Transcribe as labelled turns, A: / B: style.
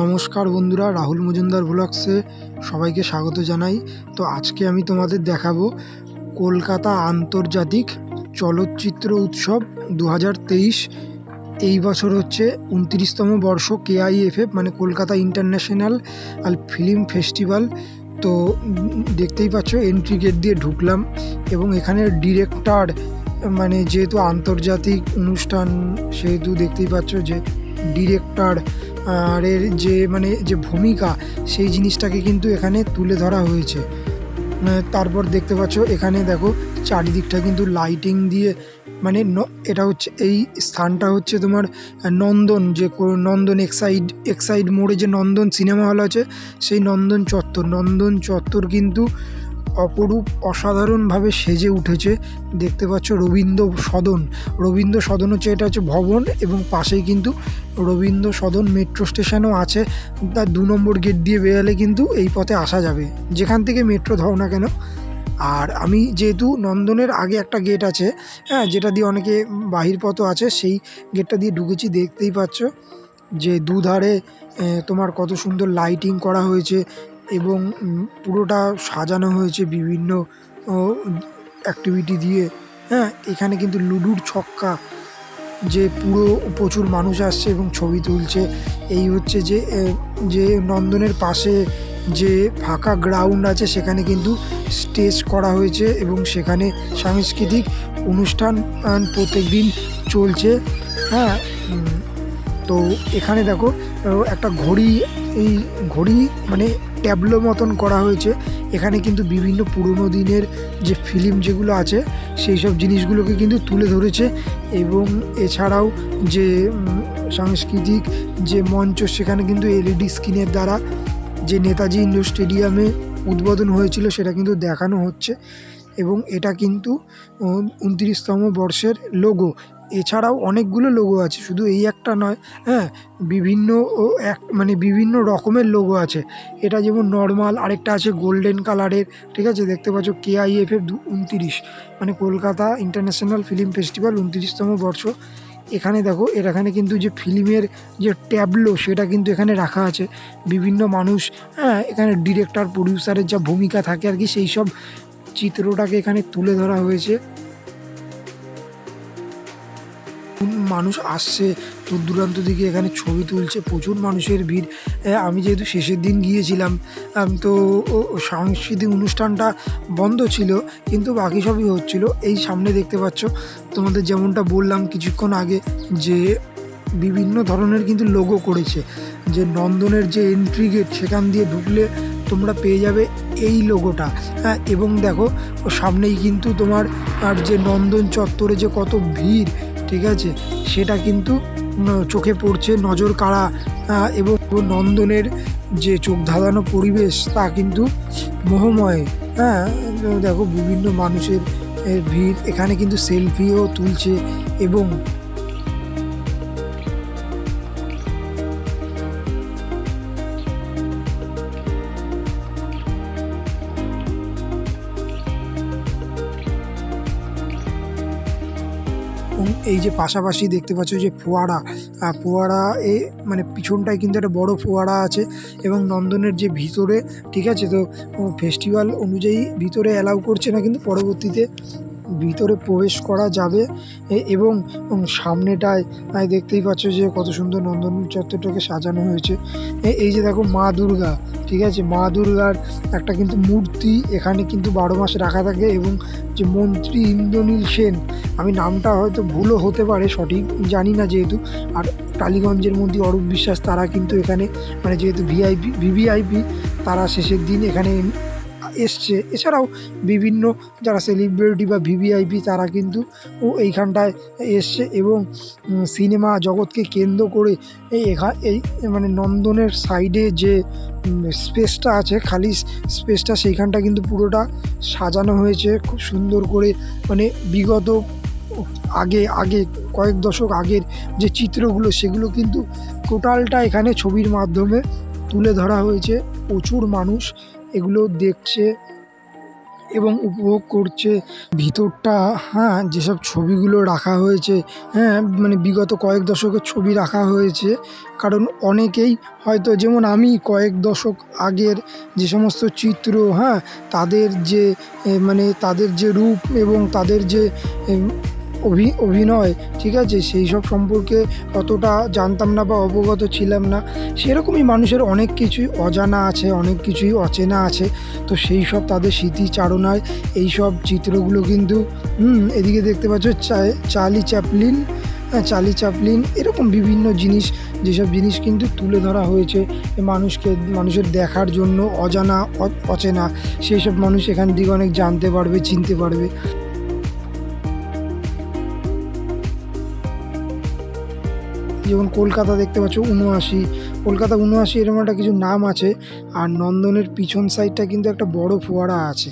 A: নমস্কার বন্ধুরা, রাহুল মজুমদার ভ্লগসে সবাইকে স্বাগত জানাই। তো আজকে আমি তোমাদের দেখাবো কলকাতা আন্তর্জাতিক চলচ্চিত্র উৎসব দু হাজার তেইশ। এই বছর হচ্ছে উনত্রিশতম বর্ষ কেআইএফএফ মানে কলকাতা ইন্টারন্যাশনাল আর ফিল্ম ফেস্টিভ্যাল তো দেখতেই পাচ্ছ এন্ট্রি গেট দিয়ে ঢুকলাম এবং এখানে ডিরেক্টর মানে যেহেতু আন্তর্জাতিক অনুষ্ঠান, সেহেতু দেখতেই পাচ্ছ যে ডিরেক্টর আর এর যে মানে যে ভূমিকা, সেই জিনিসটাকে কিন্তু এখানে তুলে ধরা হয়েছে। তারপর দেখতে পাচ্ছ, এখানে দেখো চারিদিকটা কিন্তু লাইটিং দিয়ে মানে এটা হচ্ছে, এই স্থানটা হচ্ছে তোমার নন্দন, যে নন্দন এক্সাইড এক্সাইড মোড়ে যে নন্দন সিনেমা হল আছে, সেই নন্দন চত্বর। নন্দন চত্বর কিন্তু অপরূপ, অসাধারণভাবে সেজে উঠেছে। দেখতে পাচ্ছ রবীন্দ্র সদন। রবীন্দ্র সদন হচ্ছে, এটা হচ্ছে ভবন এবং পাশেই কিন্তু রবীন্দ্র সদন মেট্রো স্টেশনও আছে। তার দু নম্বর গেট দিয়ে বেরোলে কিন্তু এই পথে আসা যাবে। যেখান থেকে মেট্রো ধও না কেন। আর আমি যেহেতু নন্দনের আগে একটা গেট আছে হ্যাঁ যেটা দিয়ে অনেকে বাহির পথও আছে, সেই গেটটা দিয়ে ঢুকেছি, দেখতেই পাচ্ছ যে দুধারে তোমার কত সুন্দর লাইটিং করা হয়েছে এবং পুরোটা সাজানো হয়েছে বিভিন্ন অ্যাক্টিভিটি দিয়ে। হ্যাঁ এখানে কিন্তু লুডুর ছক্কা যে পুরো প্রচুর মানুষ আসছে এবং ছবি তুলছে। এই হচ্ছে যে যে নন্দনের পাশে যে ফাঁকা গ্রাউন্ড আছে সেখানে কিন্তু স্টেজ করা হয়েছে এবং সেখানে সাংস্কৃতিক অনুষ্ঠান আন, প্রত্যেকদিন চলছে। হ্যাঁ তো এখানে দেখো একটা ঘড়ি এই ঘড়ি মানে ট্যাবলো মতন করা হয়েছে। এখানে কিন্তু বিভিন্ন পুরনো দিনের যে ফিল্ম যেগুলো আছে, সেই সব জিনিসগুলোকে কিন্তু তুলে ধরেছে এবং এছাড়াও যে সাংস্কৃতিক যে মঞ্চ, সেখানে কিন্তু এলইডি স্ক্রিনের দ্বারা যে নেতাজি ইন্ডোর স্টেডিয়ামে উদ্বোধন হয়েছিল, সেটা কিন্তু দেখানো হচ্ছে এবং এটা কিন্তু উনত্রিশতম বর্ষের লোগো এছাড়াও অনেকগুলো লোগো আছে, শুধু এই একটা নয় হ্যাঁ বিভিন্ন ও এক মানে বিভিন্ন রকমের লোগো আছে। এটা যেমন নর্মাল আরেকটা আছে গোল্ডেন কালারের ঠিক আছে? দেখতে পাচ্ছ কেআইএফএফ দু উনতিরিশ মানে কলকাতা ইন্টারন্যাশনাল ফিল্ম ফেস্টিভ্যাল উনত্রিশতম বর্ষ। এখানে দেখো, এর এখানে কিন্তু যে ফিল্মের যে ট্যাবলো সেটা কিন্তু এখানে রাখা আছে। বিভিন্ন মানুষ হ্যাঁ এখানে ডিরেক্টর প্রডিউসারের যা ভূমিকা থাকে আর কি, সেই সব চিত্রটাকে এখানে তুলে ধরা হয়েছে। মানুষ আসছে দূর দূরান্ত থেকে এখানে ছবি তুলছে, প্রচুর মানুষের ভিড়। আমি যেহেতু শেষের দিন গিয়েছিলাম তো সাংস্কৃতিক অনুষ্ঠানটা বন্ধ ছিল, কিন্তু বাকি সবই হচ্ছিল। এই সামনে দেখতে পাচ্ছ, তোমাদের যেমনটা বললাম কিছুক্ষণ আগে, যে বিভিন্ন ধরনের কিন্তু লোগো করেছে, যে নন্দনের যে এন্ট্রি গেট সেখান দিয়ে ঢুকলে তোমরা পেয়ে যাবে এই লোগোটা হ্যাঁ এবং দেখো, সামনেই কিন্তু তোমার, আর যে নন্দন চত্বরে যে কত ভিড় ঠিক আছে? সেটা কিন্তু চোখে পড়ছে নজর কাড়া এবং নন্দনের যে চোখ ধাঁধানো পরিবেশ, তা কিন্তু মোহময়। হ্যাঁ দেখো বিভিন্ন মানুষের ভিড়, এখানে কিন্তু সেলফিও তুলছে এবং এই যে পাশাপাশি দেখতে পাচ্ছ যে ফোয়ারা ফোয়ারা এ মানে পিছনটায় কিন্তু একটা বড় ফোয়ারা আছে এবং নন্দনের যে ভিতরে, ঠিক আছে? তো ফেস্টিভ্যাল অনুযায়ী ভিতরে অ্যালাউ করছে না কিন্তু পরবর্তীতে। ভিতরে প্রবেশ করা যাবে। এবং সামনেটায় দেখতেই পাচ্ছ যে কত সুন্দর নন্দন চত্বরটাকে সাজানো হয়েছে। এই যে দেখো মা দুর্গা, ঠিক আছে? মা দুর্গার একটা কিন্তু মূর্তি এখানে কিন্তু বারো মাস রাখা থাকে এবং যে মন্ত্রী ইন্দ্রনীল সেন, আমি নামটা হয়তো ভুলও হতে পারে, সঠিক জানি না যেহেতু। আর টালিগঞ্জের মধ্যে অরূপ বিশ্বাস তারা কিন্তু এখানে মানে যেহেতু ভিআইপি, ভিভিআইপি, তারা শেষের দিন এখানে এসছে। এছাড়াও বিভিন্ন যারা সেলিব্রিটি বা ভিভিআইপি তারা কিন্তু ও এইখানটায় এসছে এবং সিনেমা জগৎকে কেন্দ্র করে এই এখা, এই মানে নন্দনের সাইডে যে স্পেসটা আছে, খালি স্পেসটা সেইখানটা কিন্তু পুরোটা সাজানো হয়েছে খুব সুন্দর করে। মানে বিগত আগে আগে, কয়েক দশক আগের যে চিত্রগুলো সেগুলো কিন্তু টোটালটা এখানে ছবির মাধ্যমে তুলে ধরা হয়েছে। প্রচুর মানুষ এগুলো দেখছে এবং উপভোগ করছে। ভিতরটা হ্যাঁ যেসব ছবিগুলো রাখা হয়েছে হ্যাঁ মানে বিগত কয়েক দশকের ছবি রাখা হয়েছে, কারণ অনেকেই হয়তো, যেমন আমি কয়েক দশক আগের যে সমস্ত চিত্র হ্যাঁ তাদের যে মানে তাদের যে রূপ এবং তাদের যে অভি, অভিনয়, ঠিক আছে? সেই সব সম্পর্কে অতটা জানতাম না বা অবগত ছিলাম না। সেরকমই মানুষের অনেক কিছুই অজানা আছে, অনেক কিছুই অচেনা আছে। তো সেই সব তাদের স্মৃতিচারণায় এই সব চিত্রগুলো কিন্তু, হুম, এদিকে দেখতে পাচ্ছ চার্লি চ্যাপলিন হ্যাঁ চার্লি চ্যাপলিন, এরকম বিভিন্ন জিনিস, যেসব জিনিস কিন্তু তুলে ধরা হয়েছে মানুষকে, মানুষের দেখার জন্য অজানা অচেনা। সেই সব মানুষ এখান থেকে অনেক জানতে পারবে, চিনতে পারবে। যেমন কলকাতা দেখতে পাচ্ছ উনআশি কলকাতা উনআশি এরকম একটা কিছু নাম আছে, আর নন্দনের পিছন সাইডটা কিন্তু একটা বড় ফোয়ারা আছে।